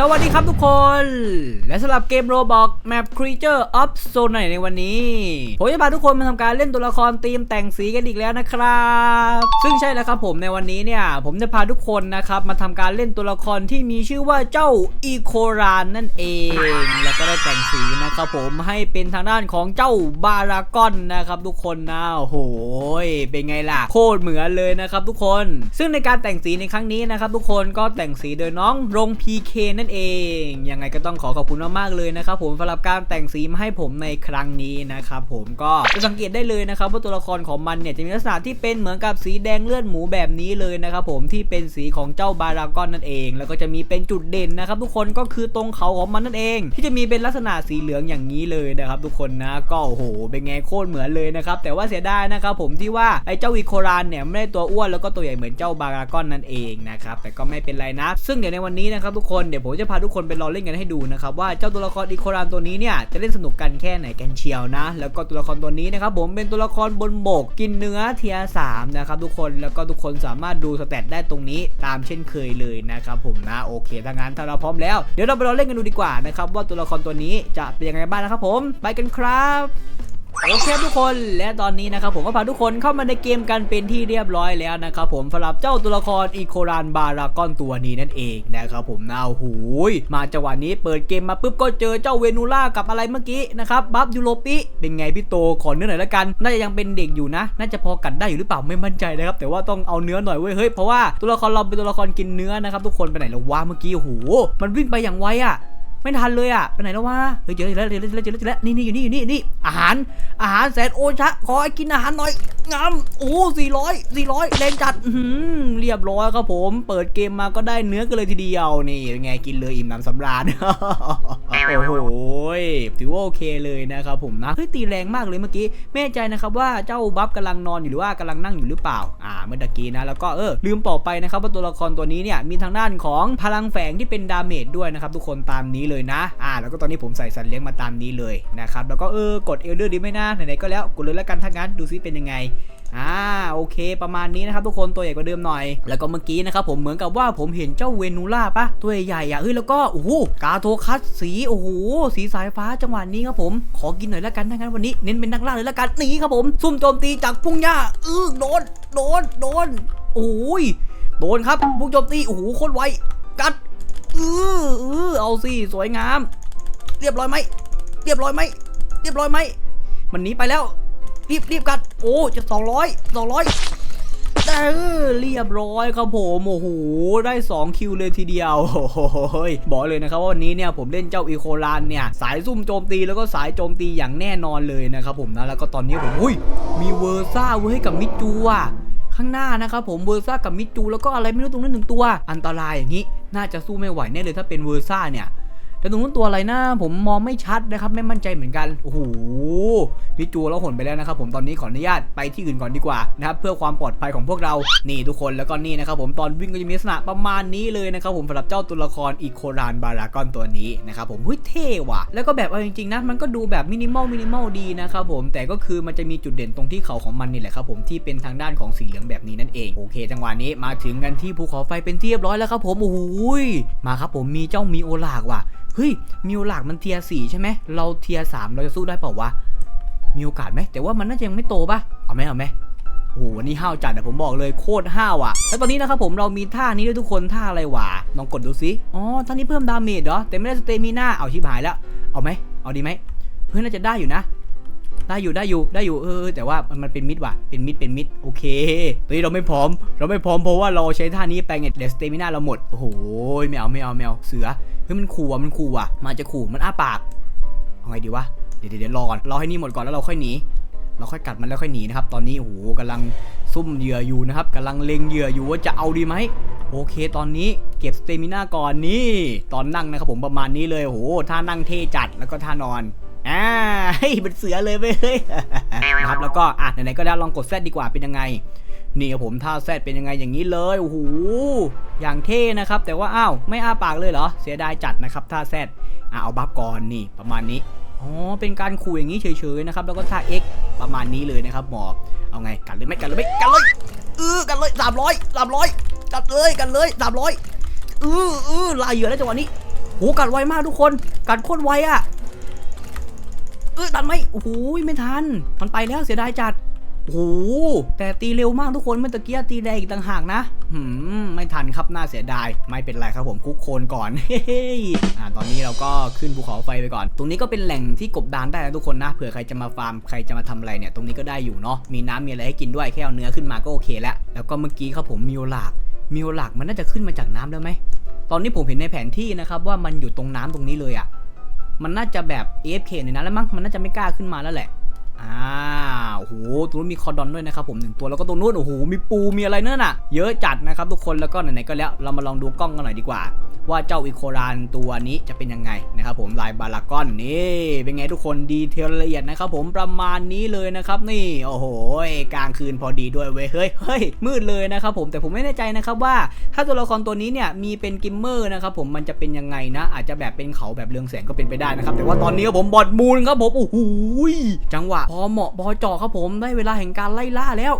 สวัสดีครับทุกคน และสำหรับเกม Roblox Map Creature of Zone ในวันนี้ ผมจะพาทุกคนมาทำการเล่นตัวละครธีมแต่งสีกันอีกแล้วนะครับ ซึ่งใช่แล้วครับผมในวันนี้เนี่ย ผมจะพาทุกคนนะครับ มาทำการเล่นตัวละครที่มีชื่อว่าเจ้าอีโครานนั่นเอง แล้วก็ได้แต่งสีนะครับผมให้เป็นทางด้านของเจ้าบารากอนนะครับทุกคนนะโอ้โหเป็นไงล่ะโคตรเหมือนเลยนะครับทุกคน ซึ่งในการแต่งสีในครั้งนี้นะครับทุกคนก็แต่งสีโดยน้องรง PK นั่นเองยังไงก็ต้องขอขอบคุณมากๆเลยนะครับผมสำหรับการแต่งสีมาให้ผมในครั้งนี้นะครับผมก็จะสังเกตได้เลยนะครับว่าตัวละครของมันเนี่ยจะมีลักษณะที่เป็นเหมือนกับสีแดงเลือดหมูแบบนี้เลยนะครับผมที่เป็นสีของเจ้าบารากอนนั่นเอง แล้วก็จะมีเป็นจุดเด่นนะครับทุกคนก็คือตรงเขาของมันนั่นเอง ที่จะมีเป็นลักษณะสีเหลืองอย่างนี้เลยนะครับทุกคนนะก็โอ้โหเป็นไงโคตรเหมือนเลยนะครับแต่ว่าเสียดายนะครับผมที่ว่าไอ้เจ้าอีโครานเนี่ยไม่ได้ตัวอ้วนแล้วก็ตัวใหญ่เหมือนเจ้าบารากอนนั่นเองนะครับแต่ก็ไม่เป็นไรนะ ซึ่งเดี๋ยวในวันนี้นะครับทุกคนเดี๋ยวผมจะพาทุกคนไปรอเล่นกันให้ดูนะครับว่าเจ้าตัวละครอีโครานตัวนี้เนี่ยจะเล่นสนุกกันแค่ไหนกันเชียวนะ แล้วก็ตัวละครตัวนี้นะครับผมเป็นตัวละครบนบกกินเนื้อเทียสามนะครับทุกคนแล้วก็ทุกคนสามารถดูสเตตได้ตรงนี้ตามเช่นเคยเลยนะครับผมนะโอเคถ้างั้นถ้าเราพร้อมแล้วเดี๋ยวเราไปรอเล่นกันดูดีกว่านะครับว่าตัวละครตัวนี้จะเป็นยังไงบ้างนะครับผมไปกันครับ โอเคทุกคนและตอนนี้นะครับผมก็พาทุกคนเข้ามาในเกมกันเป็นที่เรียบร้อยแล้วนะครับผมสำหรับเจ้าตัวละครอีโครานบารากอนตัวนี้นั่นเองนะครับผมนาหูยมาจังหวะนี้เปิดเกมมาปุ๊บก็เจอเจ้าเวนูล่ากับอะไรเมื่อกี้นะครับบัฟยูโรปิเป็นไงพี่โตขอเนื้อหน่อยละกัน น่าจะยังเป็นเด็กอยู่นะ น่าจะพอกัดได้อยู่หรือเปล่าไม่มั่นใจนะครับแต่ว่าต้องเอาเนื้อหน่อยเว้ยเฮ้ยเพราะว่าตัวละครเราเป็นตัวละครกินเนื้อนะครับทุกคนไปไหนแล้ววะเมื่อกี้โอ้โหมันวิ่งไปอย่างไวอะ ไม่ทันเลยอะไปไหนแล้ววะเฮ้ยเจอแล้วเจอแล้วเจอแล้วเจอแล้วเจอแล้วนี่นี่อยู่นี่อยู่นี่นี่อาหาร อาหารแสนโอชะขอให้กินอาหารหน่อยงามโอ้สี่ร้อยสี่ร้อยแรงจัดหือเรียบร้อยครับผม เปิดเกมมาก็ได้เนื้อกันเลยทีเดียวนี่เป็นไงกินเลยอิ่มหนำสำราญโอ้โหถือว่าโอเคเลยนะครับผมนะเฮ้ยตีแรงมากเลยเมื่อกี้ไม่แน่ใจนะครับว่าเจ้าบัฟกำลังนอนอยู่หรือว่ากำลังนั่งอยู่หรือเปล่า อ่าเมื่อกี้นะแล้วก็เออลืมบอกไปนะครับว่าตัวละครตัวนี้เนี่ยมีทางด้านของพลังแฝงที่เป็นดาเมจด้วยนะครับทุกคนตามนี้เลยนะ อ่า แล้วก็ตอนนี้ผมใส่สัตว์เลี้ยงมาตามนี้เลยนะครับ แล้วก็เออกดเอลเดอร์ดีไหมนะไหนๆก็แล้วกดเลยแล้วกันถ้างั้นดูซิเป็นยังไงอ่าโอเค ประมาณนี้นะครับทุกคนตัวใหญ่กว่าเดิมหน่อย แล้วก็เมื่อกี้นะครับผมเหมือนกับว่าผมเห็นเจ้าเวนูล่าปะตัวใหญ่ๆอะเฮ้ยแล้วก็โอ้โหกาโทคัสสีโอ้โหสีสายฟ้าจังหวะนี้ครับผมขอกินหน่อยแล้วกันถ้างั้นวันนี้เน้นเป็นนักล่าเลยแล้วกันนี่ครับผมซุ่มโจมตีจากพุ่งหญ้าอือโดนโดนโดนโอ้ยโดนครับพุ่งโจมตีโอ้โหโคตรไวกัด อืออือเอาสิสวยงาม เรียบร้อยไหมเรียบร้อยไหมเรียบร้อยไหมมันหนีไปแล้ว รีบรีบกัดโอ้จะสองร้อยสองร้อยเออเรียบร้อยครับผมโอ้โหได้ 2 คิวเลยทีเดียวโอ้โหบอกเลยนะครับว่าวันนี้เนี่ยผมเล่นเจ้าอีโคลานเนี่ย สายซุ่มโจมตีแล้วก็สายโจมตีอย่างแน่นอนเลยนะครับผมนะแล้วก็ตอนนี้ผมอุ้ยมีเวอร์ซ่าเว้ยกับมิจูอะข้างหน้านะครับผมเวอร์ซ่ากับมิจูแล้วก็อะไรไม่รู้ตรงนั้นหนึ่งตัว อันตรายอย่างนี้ น่าจะสู้ไม่ไหวแน่เลยถ้าเป็นเวอร์ซ่าเนี่ย แต่ตรงนู้นตัวอะไรนะผมมองไม่ชัดนะครับ ไม่มั่นใจเหมือนกันโอ้โหมิจูแล้วหนไปแล้วนะครับผมตอนนี้ขออนุญาตไปที่อื่นก่อนดีกว่านะครับเพื่อความปลอดภัยของพวกเรานี่ทุกคนแล้วก็นี่นะครับผมตอนวิ่งก็จะมีลักษณะประมาณนี้เลยนะครับผมสำหรับเจ้าตัวละครอีโครานบารากอนตัวนี้นะครับผมเฮ้ยเท่ว่ะ แล้วก็แบบเอาจริงๆนะมันก็ดูแบบมินิมอลมินิมอลดีนะครับผมแต่ก็คือมันจะมีจุดเด่นตรงที่เขาของมันนี่แหละครับผมที่เป็นทางด้านของสีเหลืองแบบนี้นั่นเองโอเค จังหวะนี้มาถึงกันที่ภูเขาไฟเป็นเรียบร้อยแล้วครับผมโอ้โหมาครับผมมีเจ้ามีโอลากว่ะ เฮ้ยมิวหลักมันเทียสี่ใช่ไหมเราเทียสามเราจะสู้ได้เปล่าวะมีโอกาสไหมแต่ว่ามันน่าจะยังไม่โตปะเอาไหมเอาไหมโอ้โหวันนี้ห้าวจัดนะผมบอกเลยโคตรห้าวอะแล้วตอนนี้นะครับผมเรามีท่านี้ด้วยทุกคนท่าอะไรวะลองกดดูสิอ๋อท่านี้เพิ่มดาเมจเหรอแต่ไม่ได้สเตมิน่าเอาชิบหายแล้วเอาไหมเอาดีไหมเฮ้ยน่าจะได้อยู่นะ ได้อยู่ได้อยู่ได้อยู่เออแต่ว่ามันมันเป็นมิดว่ะเป็นมิดเป็นมิดโอเคตอนนี้เราไม่พร้อม เราไม่พร้อมเพราะว่าเราใช้ท่านี้ไปไงเดสเตมิน่าเราหมดโอ้โหไม่เอาไม่เอาไม่เอาเสือเฮ้ยมันขู่อะมันขู่อะมันจะขู่มันอ้าปากเอาไงดีวะเดี๋ยวเดี๋ยวเดี๋ยวรอก่อนรอให้นี่หมดก่อนแล้วเราค่อยหนีเราค่อยกัดมันแล้วค่อยหนีนะครับตอนนี้โอ้โหกำลังซุ่มเหยื่ออยู่นะครับกำลังเล็งเหยื่ออยู่ว่าจะเอาดีไหมโอเค ตอนนี้เก็บสเตมิน่าก่อนนี่ตอนนั่งนะครับผมประมาณนี้เลยโอ้โหท่านั่งเท่จัดแล้วก็ท่านอน อ่าเฮ้ยเป็นเสือเลยเว้ยเฮ้ยนะครับแล้วก็อะไหนๆก็ได้ลองกดแซดดีกว่าเป็นยังไงนี่ครับผมท่าแซดเป็นยังไงอย่างนี้เลยโอ้โหอย่างเท่นะครับ แต่ว่าอ้าวไม่อ้าปากเลยเหรอ เสียดายจัดนะครับท่าแซดอะเอาบัฟก่อนนี่ประมาณนี้อ๋อเป็นการขู่อย่างนี้เฉยๆนะครับแล้วก็ท่า X ประมาณนี้เลยนะครับหมอบเอาไงกันเลยไหมกันเลยไหมกันเลยเออกันเลยสามร้อยสามร้อยกันเลยกันเลยสามร้อยเออเออลายเหยื่อแล้วจังหวะนี้โหกัดไวมากทุกคนกัดโคตรไวอะ เออตันไหมโอ้โหไม่ทัน มันไปแล้วเสียดายจัดโอ้โหแต่ตีเร็วมากทุกคนเมื่อตะกี้ตีแรงอีกต่างหากนะหืมไม่ทันครับน่าเสียดาย ไม่เป็นไรครับผมคุกโคนก่อนเฮ้ยอ่าตอนนี้เราก็ขึ้นภูเขาไฟไปก่อน ตรงนี้ก็เป็นแหล่งที่กบดานได้นะทุกคนนะเผื่อใครจะมาฟาร์มใครจะมาทำอะไรเนี่ยตรงนี้ก็ได้อยู่เนาะมีน้ำมีอะไรให้กินด้วยแค่เอาเนื้อขึ้นมาก็โอเคแล้วแล้วก็เมื่อกี้ครับผมมิโอลากมิโอลากมันน่าจะขึ้นมาจากน้ำแล้วไหมตอนนี้ผมเห็นในแผนที่นะครับว่ามันอยู่ตรงน้ำตรงนี้เลยอะ มันน่าจะแบบ AFK ในนั้นแล้วมั้งมันน่าจะไม่กล้าขึ้นมาแล้วแหละ อ่าโอ้โหตรงนู้นมีคอร์ดอนด้วยนะครับผมหนึ่งตัวแล้วก็ตรงนู้นโอ้โหมีปูมีอะไรเนั่นน่ะ เยอะจัดนะครับทุกคนแล้วก็ไหนๆก็แล้วเรามาลองดูกล้องกันหน่อยดีกว่า ว่าเจ้าอีโครานตัวนี้จะเป็นยังไงนะครับผมลายบารากอนนี่เป็นไงทุกคนดีเทลละเอียดนะครับผมประมาณนี้เลยนะครับนี่โอ้โหกลางคืนพอดีด้วยเว้ยเฮ้ยเฮ้ยมืดเลยนะครับผมแต่ผมไม่แน่ใจนะครับว่า ถ้าตัวละครตัวนี้เนี่ยมีเป็นกิมเมอร์นะครับผมมันจะเป็นยังไงนะ อาจจะแบบเป็นเขาแบบเรืองแสงก็เป็นไปได้นะครับแต่ว่าตอนนี้ผมบอดมูลครับผมโอ้โหจังหวะพอเหมาะพอเจาะครับผมได้เวลาแห่งการไล่ล่าแล้ว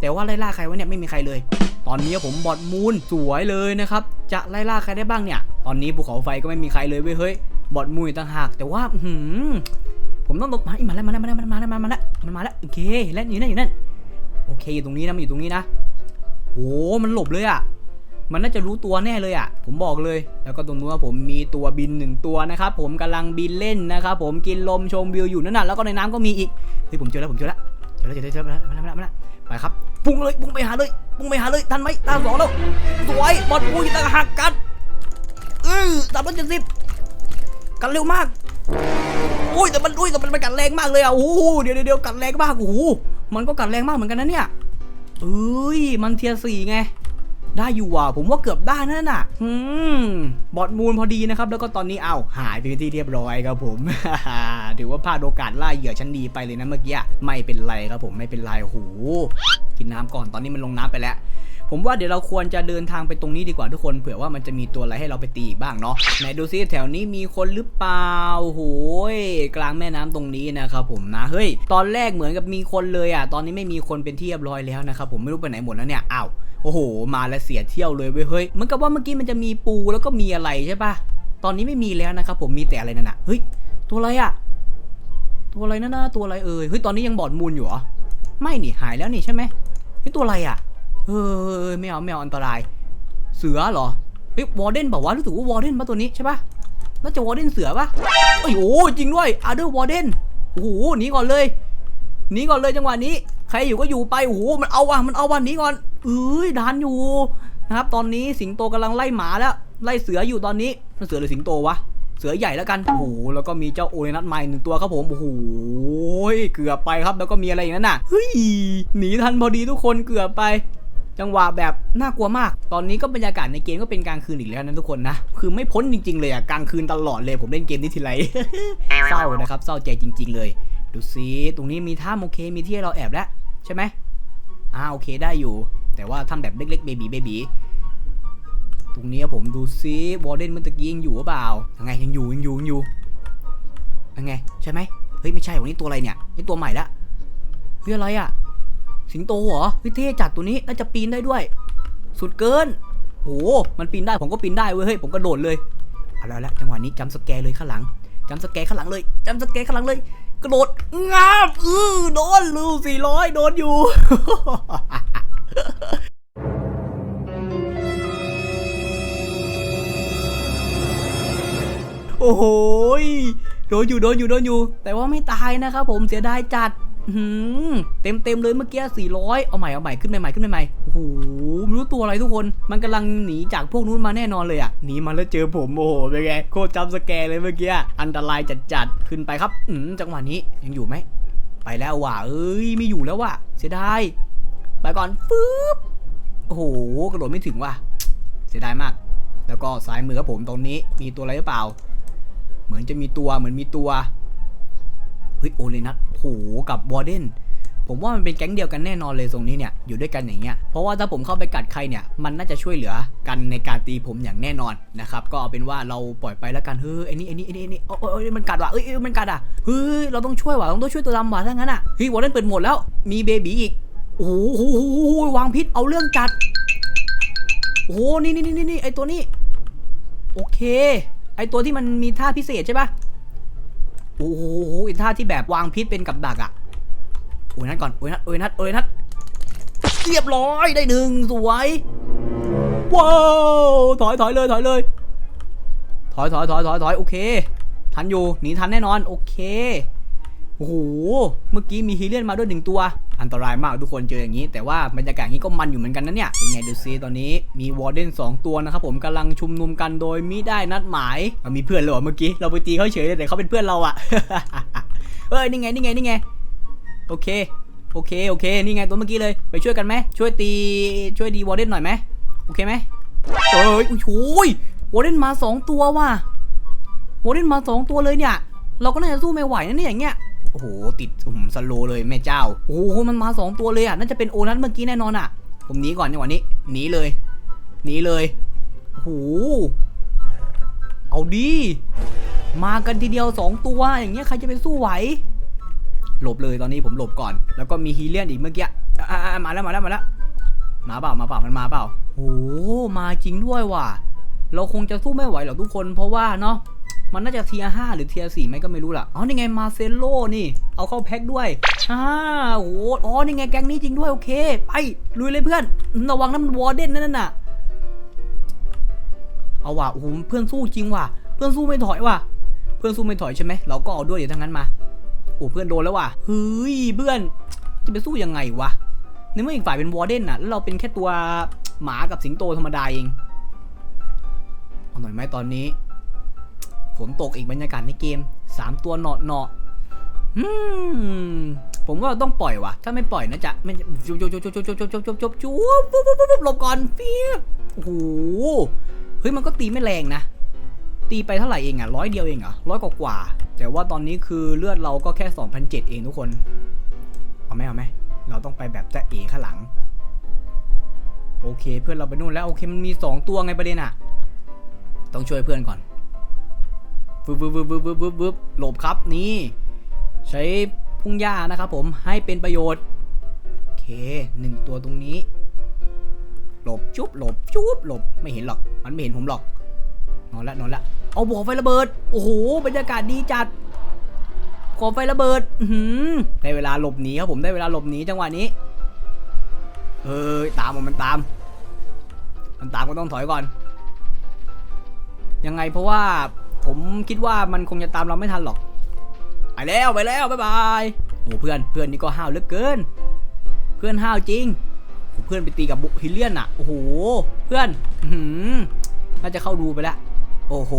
แต่ว่าไล่ล่าใครวะเนี่ยไม่มีใครเลย ตอนนี้ผมบอดมูลสวยเลยนะครับจะไล่ล่าใครได้บ้างเนี่ย ตอนนี้ภูเขาไฟก็ไม่มีใครเลยเว้ยเฮ้ยบอดมูลต่างหาก แต่ว่าหือผมต้องหลบมาอีกมาแล้วมาแล้วมาแล้วมาแล้วมาแล้วมาแล้วมันมาแล้วโอเคแล้วอยู่นั่นอยู่นั่นโอเคอยู่ตรงนี้นะมันอยู่ตรงนี้นะโอ้มันหลบเลยอะ มันน่าจะรู้ตัวแน่เลยอะ ผมบอกเลย แล้วก็ตรงนู้นผมมีตัวบินหนึ่งตัวนะครับผมกำลังบินเล่นนะครับผมกินลมชมวิวอยู่นั่นน่ะแล้วก็ในน้ำก็มีอีกเฮ้ยผมเจอแล้วผมเจอแล้วเจอแล้วเจอแล้วเจอแล้วมาแล้วมาแล้วแล้วไปครับพุ่งเลยพุ่งไปหาเลยพุ่งไปหาเลยทันไหมตาสองแล้วสวยบอลปุยต่างหักกันเออสามร้อยเจ็ดสิบกันเร็วมากอุ้ยแต่มันอุ้ยแต่มันมันกัดแรงมากเลยอะโอ้โหเดี๋ยวเดี๋ยวเดี๋ยวกัดแรงมากโอ้โหมันก็กัดแรงมากเหมือนกันนะเนี่ยเอ้ยมันเทียร์สี่ไง ได้อยู่ว่ะผมว่าเกือบได้นั่นน่ะอืมบอดมูลพอดีนะครับ แล้วก็ตอนนี้เอาหายไปเป็นที่เรียบร้อยครับผม ถือว่าพลาดโอกาสล่าเหยื่อชั้นดีไปเลยนะเมื่อกี้ไม่เป็นไรครับผมไม่เป็นไรโอ้โหกินน้ำก่อนตอนนี้มันลงน้ำไปแล้ว ผมว่าเดี๋ยวเราควรจะเดินทางไปตรงนี้ดีกว่าทุกคนเผื่อว่ามันจะมีตัวอะไรให้เราไปตีอีกบ้างเนาะไหนดูซิแถวนี้มีคนหรือเปล่าโหยกลางแม่น้ำตรงนี้นะครับผมนะเฮ้ยตอนแรกเหมือนกับมีคนเลยอะตอนนี้ไม่มีคนเป็นที่เรียบร้อยแล้วนะครับผมไม่รู้ไปไหนหมดแล้วเนี่ยอ้าวโอ้โห มาแล้วเสียเที่ยวเลยเว้ยเฮ้ยเหมือนกับว่าเมื่อกี้มันจะมีปูแล้วก็มีอะไรใช่ปะตอนนี้ไม่มีแล้วนะครับผมมีแต่อะไรนั่นน่ะเฮ้ยตัวอะไรอะตัวอะไรนั่นน่ะตัวอะไรเอ่ยเฮ้ยตอนนี้ยังบอดมูลอยู่เหรอไม่นี่หายแล้วนี่ใช่ไหมเฮ้ยตัวอะไรอะ ยไม่เอาไม่เอาอันตราย เสือเหรอเฮ้ยวอร์เดนบอกว่ารู้สึกว่าวอร์เดนมาตัวนี้ใช่ปะน่าจะวอร์เดนเสือปะโอ้ยโอ้จริงด้วยอาร์เดอร์วอร์เดนโอ้โหหนีก่อนเลยหนีก่อนเลยจังหวะนี้ ใครอยู่ก็อยู่ไปโอ้โหมันเอาว่ะมันเอาว่ะหนีก่อนเอ้ยดานอยู่นะครับ ตอนนี้สิงโตกำลังไล่หมาแล้วไล่เสืออยู่ตอนนี้มันเสือหรือสิงโตวะเสือใหญ่แล้วกันโอ้โหแล้วก็มีเจ้าโอเรนัสใหม่หนึ่งตัวครับผมโอ้โหเกือบไปครับแล้วก็มีอะไรอย่างนั้นน่ะเฮ้ยหนีทันพอดีทุกคนเกือบไป จังหวะแบบน่ากลัวมาก ตอนนี้ก็บรรยากาศในเกมก็เป็นกลางคืนอีกแล้วนะทุกคนนะ คือไม่พ้นจริง ๆ เลยอะกลางคืนตลอดเลยผมเล่นเกมนี้ทีไรเศร้านะครับเศร้าใจจริง ๆ เลย ดูซิตรงนี้มีถ้ำโอเคมีที่ให้เราแอบแล้วใช่ไหมอ่าโอเคได้อยู่ แต่ว่าทำแบบเล็กๆเบบีเบบีตรงนี้ผมดูซิวอร์เดนเมื่อตะกี้ยังอยู่หรือเปล่ายังไงยังอยู่ยังอยู่ยังอยู่ยังไงใช่ไหมเฮ้ยไม่ใช่วันนี้ตัวอะไรเนี่ยนี่ตัวใหม่ละเฮ้ยอะไรอะ สิงโตเหรอเฮ้ยเท่จัดตัวนี้น่าจะปีนได้ด้วย สุดเกินโหมันปีนได้ผมก็ปีนได้เว้ยเฮ้ยผมกระโดดเลยเอาล้วละจังหวะนี้จำสแกเลยข้างหลังจำสแกข้างหลังเลยจำสแกข้างหลังเลย กระโดดงาบอือโดนลูสี่ร้อยโดนอยู่โอ้โห โดนอยู่ โดนอยู่ โดนอยู่ แต่ว่าไม่ตายนะครับผม เสียดายจัด เต็มเต็มเลยเมื่อกี้400เอาใหม่เอาใหม่ขึ้นใหม่ขึ้นใหม่ๆโอ้โหไม่รู้ตัวอะไรทุกคน มันกำลังหนีจากพวกนู้นมาแน่นอนเลยอะหนีมาแล้วเจอผมโอ้โหเป็นไงโคตรจำสแกรเลยเมื่อกี้อันตรายจัดๆขึ้นไปครับอืมจังหวะนี้ยังอยู่ไหมไปแล้วว่ะเอ้ยไม่อยู่แล้วว่ะเสียดายไปก่อนฟึบโอ้โหกระโดดไม่ถึงว่ะเสียดายมาก แล้วก็ซ้ายมือครับผมตรงนี้มีตัวอะไรหรือเปล่า เหมือนจะมีตัวเหมือนมีตัวเฮ้ยโอเลนัท โหกับวอร์เดนผมว่ามันเป็นแก๊งเดียวกันแน่นอนเลยตรงนี้เนี่ยอยู่ด้วยกันอย่างเงี้ยเพราะว่าถ้าผมเข้าไปกัดใครเนี่ยมันน่าจะช่วยเหลือกันในการตีผมอย่างแน่นอนนะครับก็เอาเป็นว่าเราปล่อยไปแล้วกันเฮ้ยไอ้นี่ไอ้นี่ไอ้นี่ไอ้นี่โอ้ยมันกัดว่ะเอ้ยเอ้ยมันกัดอะเฮ้ยเราต้องช่วยว่ะต้องช่วยตัวดำว่ะถ้างั้นอะเฮ้ยวอร์เดนเปิดหมดแล้วมีเบบีอีกโอ้โหวางพิษเอาเรื่องจัดโอ้โหนี่นี่นี่นี่ไอตัวนี้โอเค ไอตัวที่มันมีท่าพิเศษใช่ปะ โอ้โหอินท่าที่แบบวางพิษเป็นกับดักอะโอ้ยนัดก่อนโอ้ยนัดโอ้ยนัดโอ้ยนัดเรียบร้อยได้หนึ่งสวยว้าวถอยถอยเลยถอยเลย ถอยถอยถอยถอยถอยโอเค ทันอยู่หนีทันแน่นอนโอเค โอ้โห เมื่อกี้มีฮีเลียนมาด้วยหนึ่งตัว อันตรายมากทุกคนเจออย่างนี้ แต่ว่าบรรยากาศนี้ก็มันอยู่เหมือนกันนะเนี่ย เป็นไงดูซิตอนนี้มีวอร์เดนสองตัวนะครับผมกำลังชุมนุมกันโดยมิได้นัดหมายมีเพื่อนเลยเหรอเมื่อกี้เราไปตีเขาเฉยเลยแต่เขาเป็นเพื่อนเราอะเอ้ยนี่ไงนี่ไงนี่ไงโอเคโอเคโอเคนี่ไงตัวเมื่อกี้เลยไปช่วยกันไหมช่วยตีช่วยดีวอร์เดนหน่อยไหมโอเคไหมเอ้ยโอ้ยวอร์เดนมาสองตัวว่ะโมเดนมาสองตัวเลยเนี่ย เราก็น่าจะสู้ไม่ไหวนะเนี่ยอย่างเงี้ย โอ้โห ติดผมสโลเลยแม่เจ้า โอ้โห มันมาสองตัวเลยอะ น่าจะเป็นโอนัทเมื่อกี้แน่นอนอะ ผมหนีก่อนจังหวะนี้ หนีเลย หนีเลย โอ้โห เอาดี มากันทีเดียวสองตัว อย่างเงี้ยใครจะไปสู้ไหว หลบเลยตอนนี้ผมหลบก่อน แล้วก็มีฮีเลียนอีกเมื่อกี้ อ่ามาแล้วมาแล้วมาแล้ว มาเปล่ามาเปล่ามันมาเปล่าโอ้โห มาจริงด้วยว่ะ เราคงจะสู้ไม่ไหวหรอกทุกคน เพราะว่าเนาะ มันน่าจะเทียห้าหรือเทียสี่ไหมก็ไม่รู้ล่ะอ๋อนี่ไงมาเซโลนี่ เอาเข้าแพ็คด้วยอ่าโอ้โหอ๋อนี่ไงแก๊งนี้จริงด้วยโอเค ไปลุยเลยเพื่อน ระวังน้ำมันวอร์เดนนั่นน่ะ เอาว่ะโอ้โหเพื่อนสู้จริงว่ะ เพื่อนสู้ไม่ถอยว่ะ เพื่อนสู้ไม่ถอยใช่ไหมเราก็เอาด้วยเดี๋ยวทั้งนั้นมาโอ้เพื่อนโดนแล้วว่ะเฮ้ยเพื่อนจะไปสู้ยังไงวะในเมื่ออีกฝ่ายเป็นวอร์เดนน่ะแล้วเราเป็นแค่ตัวหมากับสิงโตธรรมดาเองเอาหน่อยไหมตอนนี้ ฝนตกอีกบรรยากาศในเกม 3 ตัวเนาะเนาะอืมผมว่าต้องปล่อยวะถ้าไม่ปล่อยนะจะไม่จุบจุบจุบจุบจุบจุบจุบจุบจุบจุบปุ๊บปุ๊บปุ๊บหลบก่อนเฟียบโอ้โหเฮ้ยมันก็ตีไม่แรงนะ ตีไปเท่าไหร่เองอะร้อยเดียวเองเหรอร้อยกว่ากว่า แต่ว่าตอนนี้คือเลือดเราก็แค่2,007เองทุกคน เอาไหมเอาไหมเราต้องไปแบบจะเอข้างหลัง โอเคเพื่อนเราไปนู่นแล้วโอเคมันมี2ตัวไงประเด็นอะต้องช่วยเพื่อนก่อน วึบวึบวึบวึบวึบวึบวึบหลบครับนี่ ใช้พุ่งหญ้านะครับผมให้เป็นประโยชน์โอเคหนึ่งตัวตรงนี้ หลบจุ๊บหลบจุ๊บหลบไม่เห็นหรอก มันไม่เห็นผมหรอกนอนละนอนละเอาบ่อไฟระเบิดโอ้โหบรรยากาศดีจัดก่อไฟระเบิดหือได้เวลาหลบหนีครับผมได้เวลาหลบหนีจังหวะนี้เอ้ยตามมันตาม มันตามก็ต้องถอยก่อน ยังไงเพราะว่า ผมคิดว่ามันคงจะตามเราไม่ทันหรอก ไปแล้วไปแล้วบ๊ายบายโอ้เพื่อนเพื่อนนี่ก็ห้าวเหลือเกิน เพื่อนห้าวจริงเพื่อนไปตีกับบุฮิเลียนอะโอ้โหเพื่อนอื้อหือน่าจะเข้าดูไปแล้ว โอ้โห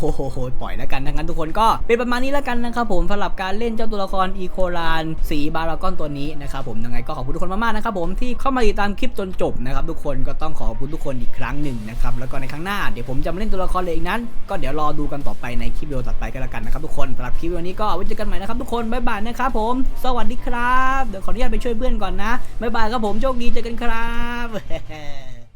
โอ้โหปล่อยแล้วกันทั้งนั้นทุกคนก็เป็นประมาณนี้แล้วกันนะครับผมสำหรับการเล่นเจ้าตัวละครอีโคลานสีบารากอนตัวนี้นะครับผมยังไงก็ขอบคุณทุกคนมากๆนะครับผมที่เข้ามาติดตามคลิปจนจบนะครับทุกคนก็ต้องขอบคุณทุกคนอีกครั้งหนึ่งนะครับแล้วก็ในครั้งหน้าเดี๋ยวผมจะมาเล่นตัวละครเลยอีกนั้น ก็เดี๋ยวรอดูกันต่อไปในคลิปวิดีโอต่อไปก็แล้วกันนะครับทุกคนสำหรับคลิปวันนี้ก็ไว้เจอกันใหม่นะครับทุกคนบ๊ายบายนะครับผม สวัสดีครับเดี๋ยวขออนุญาตไปช่วยเพื่อนก่อนนะบ๊ายบายครับผมโชคดีเจอกันครับ